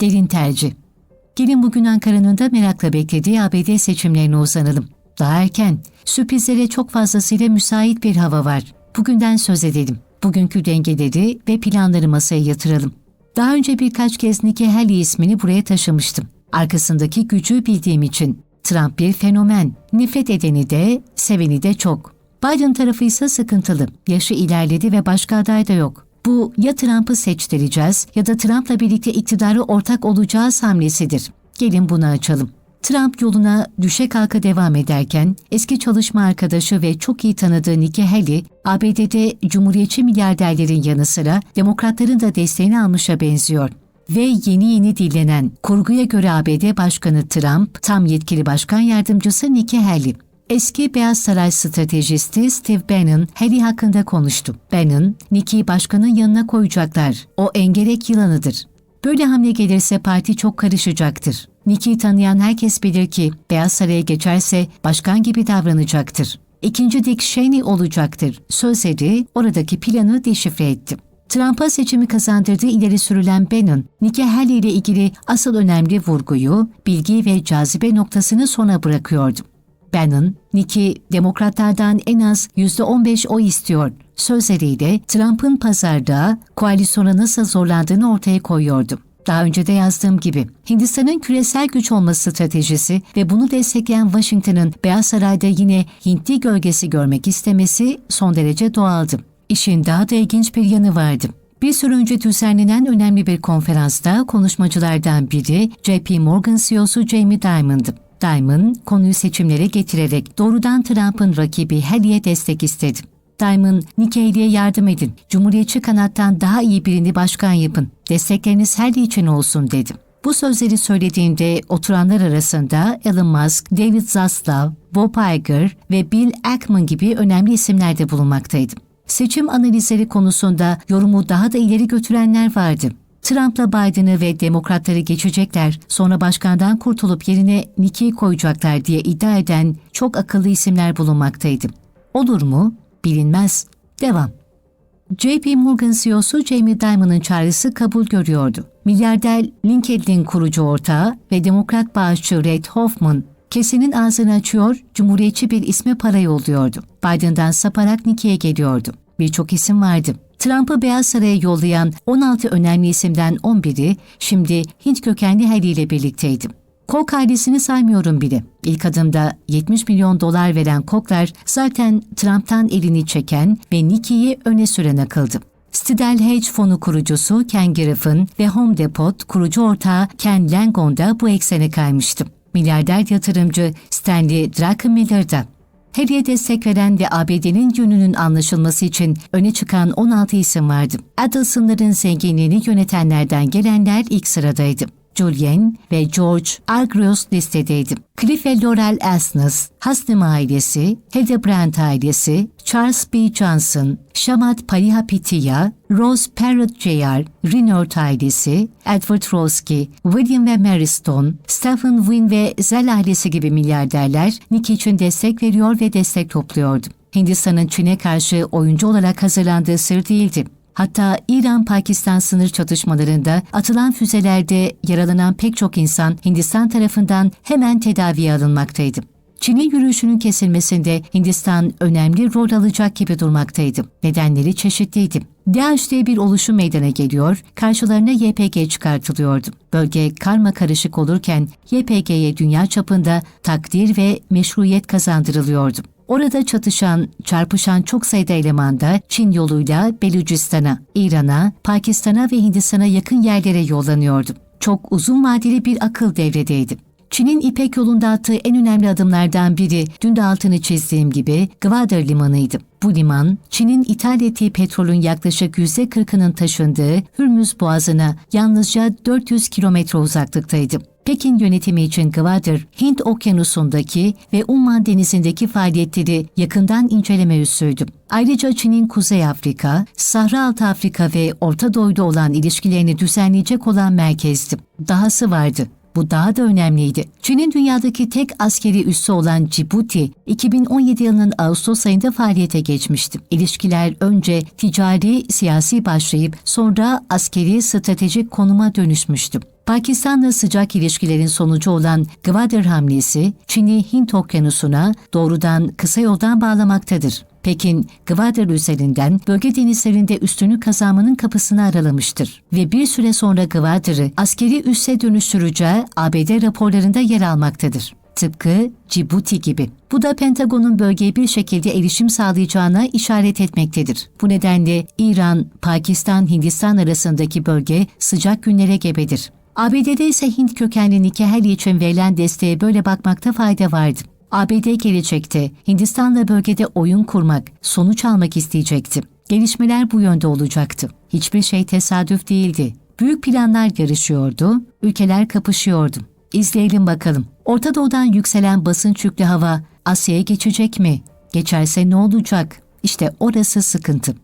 Derin tercih. Gelin bugün Ankara'nın da merakla beklediği ABD seçimlerine uzanalım. Daha erken, sürprizlere çok fazlasıyla müsait bir hava var. Bugünden söz edelim. Bugünkü dengeleri ve planları masaya yatıralım. Daha önce birkaç kez Nikki Haley ismini buraya taşımıştım. Arkasındaki gücü bildiğim için. Trump bir fenomen. Nefret edeni de, seveni de çok. Biden tarafı ise sıkıntılı. Yaşı ilerledi ve başka aday da yok. Bu ya Trump'ı seçtireceğiz ya da Trump'la birlikte iktidarı ortak olacağız hamlesidir. Gelin bunu açalım. Trump yoluna düşe kalka devam ederken eski çalışma arkadaşı ve çok iyi tanıdığı Nikki Haley, ABD'de Cumhuriyetçi milyarderlerin yanı sıra demokratların da desteğini almışa benziyor. Ve yeni yeni dillenen kurguya göre ABD Başkanı Trump, tam yetkili başkan yardımcısı Nikki Haley. Eski Beyaz Saray stratejisti Steve Bannon, Haley hakkında konuştu. Bannon, Nikki'yi başkanın yanına koyacaklar. O engerek yılanıdır. Böyle hamle gelirse parti çok karışacaktır. Nikki'yi tanıyan herkes bilir ki Beyaz Saray'a geçerse başkan gibi davranacaktır. İkinci Dick Cheney olacaktır. Sözleri oradaki planı deşifre etti. Trump'a seçimi kazandırdığı ileri sürülen Bannon, Nikki Haley ile ilgili asıl önemli vurguyu, bilgi ve cazibe noktasını sona bırakıyordu. Bannon, Nikki demokratlardan en az %15 oy istiyor. Sözleriyle Trump'ın pazarda koalisyona nasıl zorlandığını ortaya koyuyordu. Daha önce de yazdığım gibi Hindistan'ın küresel güç olması stratejisi ve bunu destekleyen Washington'ın Beyaz Saray'da yine Hintli gölgesi görmek istemesi son derece doğaldı. İşin daha da ilginç bir yanı vardı. Bir süre önce düzenlenen önemli bir konferansta konuşmacılardan biri JP Morgan CEO'su Jamie Dimon'dı. Dimon konuyu seçimlere getirerek doğrudan Trump'ın rakibi Haley'e destek istedi. Dimon, Nikki Haley'e yardım edin. Cumhuriyetçi kanattan daha iyi birini başkan yapın. Destekleriniz Haley için olsun dedi. Bu sözleri söylediğinde oturanlar arasında Elon Musk, David Zaslav, Bob Iger ve Bill Ackman gibi önemli isimler de bulunmaktaydı. Seçim analizleri konusunda yorumu daha da ileri götürenler vardı. Trump'la Biden'ı ve demokratları geçecekler, sonra başkandan kurtulup yerine Nikki'yi koyacaklar diye iddia eden çok akıllı isimler bulunmaktaydı. Olur mu? Bilinmez. Devam. JP Morgan CEO'su Jamie Dimon'ın çağrısı kabul görüyordu. Milyarder LinkedIn kurucu ortağı ve demokrat bağışçı Reid Hoffman kesenin ağzını açıyor, cumhuriyetçi bir isme para yolluyordu. Biden'dan saparak Nikki'ye geliyordu. Birçok isim vardı. Trump'ı Beyaz Saray'a yollayan 16 önemli isimden 11'i şimdi Hint kökenli Haley ile birlikteydi. Koch ailesini saymıyorum bile. İlk adımda 70 milyon dolar veren Kochlar zaten Trump'tan elini çeken ve Nikki'yi öne süren akıldı. Stidel Hedge fonu kurucusu Ken Griffin ve Home Depot kurucu ortağı Ken Langone da bu eksene kaymıştı. Milyarder yatırımcı Stanley Druckenmiller da. Haley'e destek veren ve ABD'nin yönünün anlaşılması için öne çıkan 16 isim vardı. Adelson'ların zenginliğini yönetenlerden gelenler ilk sıradaydı. Julian ve George Argros listedeydi. Cliff ve Laurel Asness, Hasnem ailesi, Hildebrand ailesi, Charles B. Johnson, Shamat Palihapitiya, Rose Parrott Jr., Rinert ailesi, Edward Roski, William ve Mary Stone, Stephen Wynne ve Zell ailesi gibi milyarderler Nick için destek veriyor ve destek topluyordu. Hindistan'ın Çin'e karşı oyuncu olarak hazırlandığı sır değildi. Hatta İran-Pakistan sınır çatışmalarında atılan füzelerde yaralanan pek çok insan Hindistan tarafından hemen tedaviye alınmaktaydı. Çin'in yürüyüşünün kesilmesinde Hindistan önemli rol alacak gibi durmaktaydı. Nedenleri çeşitliydi. DAEŞ diye bir oluşum meydana geliyor, karşılarına YPG çıkartılıyordu. Bölge karma karışık olurken YPG'ye dünya çapında takdir ve meşruiyet kazandırılıyordu. Orada çatışan, çarpışan çok sayıda eleman da Çin yoluyla Belucistan'a, İran'a, Pakistan'a ve Hindistan'a yakın yerlere yollanıyordu. Çok uzun vadeli bir akıl devredeydi. Çin'in İpek yolunda attığı en önemli adımlardan biri dün de altını çizdiğim gibi Gwadar Limanı'ydı. Bu liman, Çin'in ithal ettiği petrolün yaklaşık %40'ının taşındığı Hürmüz Boğazı'na yalnızca 400 kilometre uzaklıktaydı. Pekin yönetimi için Gwadar, Hint Okyanusu'ndaki ve Umman Denizi'ndeki faaliyetleri yakından inceleme üssüydü. Ayrıca Çin'in Kuzey Afrika, Sahra Altı Afrika ve Orta Doğu'da olan ilişkilerini düzenleyecek olan merkezdi. Dahası vardı. Bu daha da önemliydi. Çin'in dünyadaki tek askeri üssü olan Cibuti, 2017 yılının Ağustos ayında faaliyete geçmişti. İlişkiler önce ticari, siyasi başlayıp sonra askeri stratejik konuma dönüşmüştü. Pakistan'la sıcak ilişkilerin sonucu olan Gwadar hamlesi, Çin'i Hint okyanusuna doğrudan kısa yoldan bağlamaktadır. Pekin, Gwadar üzerinden bölge denizlerinde üstünü kazanmanın kapısını aralamıştır ve bir süre sonra Gwadar'ı askeri üsse dönüştüreceği ABD raporlarında yer almaktadır. Tıpkı Cibuti gibi. Bu da Pentagon'un bölgeye bir şekilde erişim sağlayacağına işaret etmektedir. Bu nedenle İran, Pakistan, Hindistan arasındaki bölge sıcak günlere gebedir. ABD'de ise Hint kökenli Nikki Haley için verilen desteğe böyle bakmakta fayda vardı. ABD gelecekte Hindistan'la bölgede oyun kurmak, sonuç almak isteyecekti. Gelişmeler bu yönde olacaktı. Hiçbir şey tesadüf değildi. Büyük planlar yarışıyordu, ülkeler kapışıyordu. İzleyelim bakalım. Orta Doğu'dan yükselen basınç yüklü hava Asya'ya geçecek mi? Geçerse ne olacak? İşte orası sıkıntı.